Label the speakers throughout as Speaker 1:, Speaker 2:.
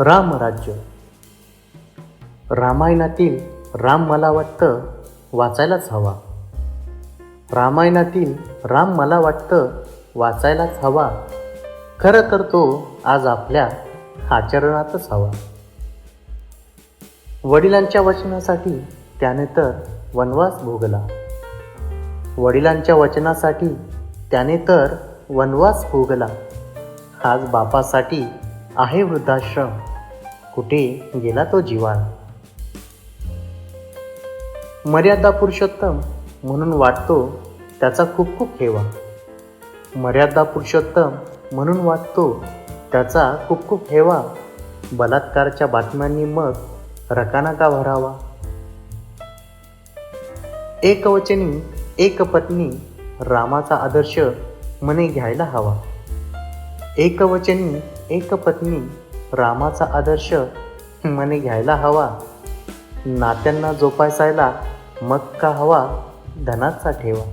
Speaker 1: रामराज्य. रामायणातील राम मला वाटतं वाचायलाच हवा. रामायणातील राम मला वाटतं वाचायलाच हवा. खरं तर तो आज आपल्या आचरणातच हवा. वडिलांच्या वचनासाठी त्याने तर वनवास भोगला. वडिलांच्या वचनासाठी त्याने तर वनवास भोगला. आज बापासाठी आहे वृद्धाश्रम. कुठे गेला तो जीवाळ मर्यादा पुरुषोत्तम म्हणून वाटतो त्याचा खूप खूप ठेवा. मर्यादा पुरुषोत्तम म्हणून वाटतो त्याचा खूप खूप ठेवा. बलात्कारच्या बातम्यांनी मग रकाना का भरावा? एकवचनी एक पत्नी रामाचा आदर्श मने घ्यायला हवा. एकवचनी एक पत्नी रामाचा आदर्श मने घ्यायला हवा. नात्यांना जोपासायला मग का हवा धनाचा ठेवा.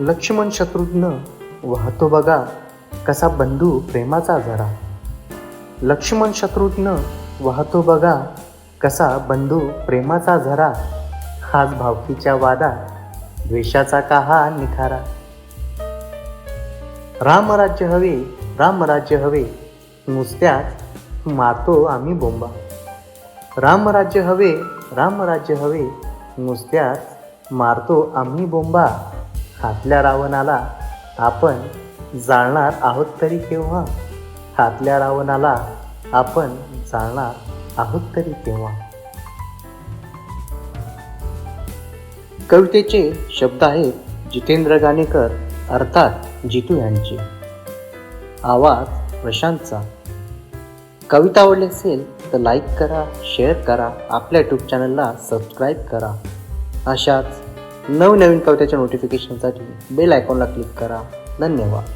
Speaker 1: लक्ष्मण शत्रुघ्न वाहतो बघा कसा बंधू प्रेमाचा झरा लक्ष्मण शत्रुघ्न वाहतो बघा कसा बंधू प्रेमाचा झरा हाच भावकीच्या वादा द्वेषाचा का हा निखारा. रामराज्य हवे रामराज्य हवे. नुसत्याच मारतो आम्ही बोंबा. रामराज्य हवे रामराज्य हवे. नुसत्याच मारतो आम्ही बोंबा. हातल्या रावणाला आपण जाळणार आहोत तरी केव्हा? हातल्या रावणाला आपण जाळणार आहोत तरी केव्हा? कवितेचे शब्द आहेत जितेंद्र गाणेकर अर्थात जितू यांचे. आवाज प्रशांतचा. कविता आवडली असेल तर लाईक करा शेअर करा आपल्या यूट्यूब चॅनलला सबस्क्राईब करा. अशाच नवनवीन कवितेच्या नोटिफिकेशनसाठी बेल आयकॉनला क्लिक करा. धन्यवाद.